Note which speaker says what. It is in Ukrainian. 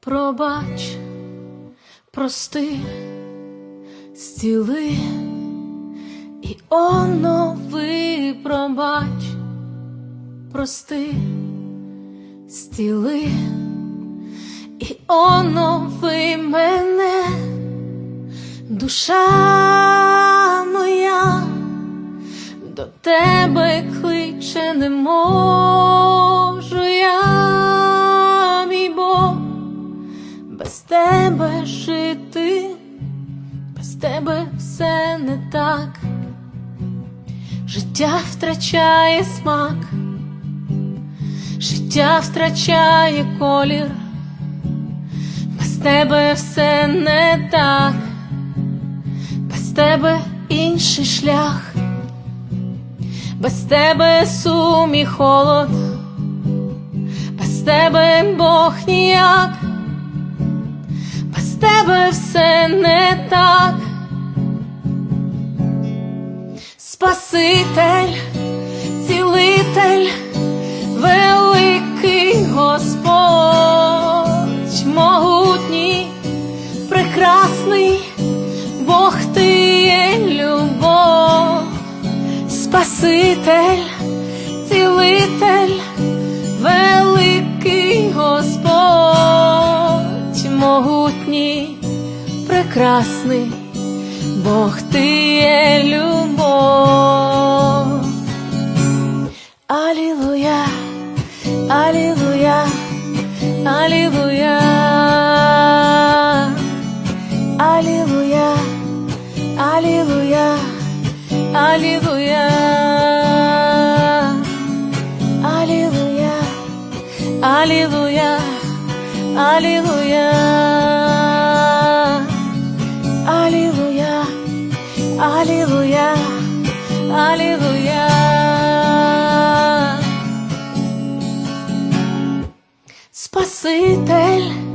Speaker 1: пробач, прости, стіли і онови, пробач, прости, стіли і онови мене, душа моя до тебе кличе не без тебе жити, без тебе все не так, життя втрачає смак, життя втрачає колір, без тебе все не так, без тебе інший шлях без тебе сум і холод, без тебе Бог ніяк, тебе все не так. Спаситель, цілитель, великий Господь, могутній, прекрасний, Бог ти є любов. Спаситель, прекрасний, Бог ти є любов. Алілуя, алілуя, алілуя, алілуя, алілуя. Алілуя, Алілуя, Алілуя, Алілуя, Аллилуйя, Аллилуйя. Спаситель.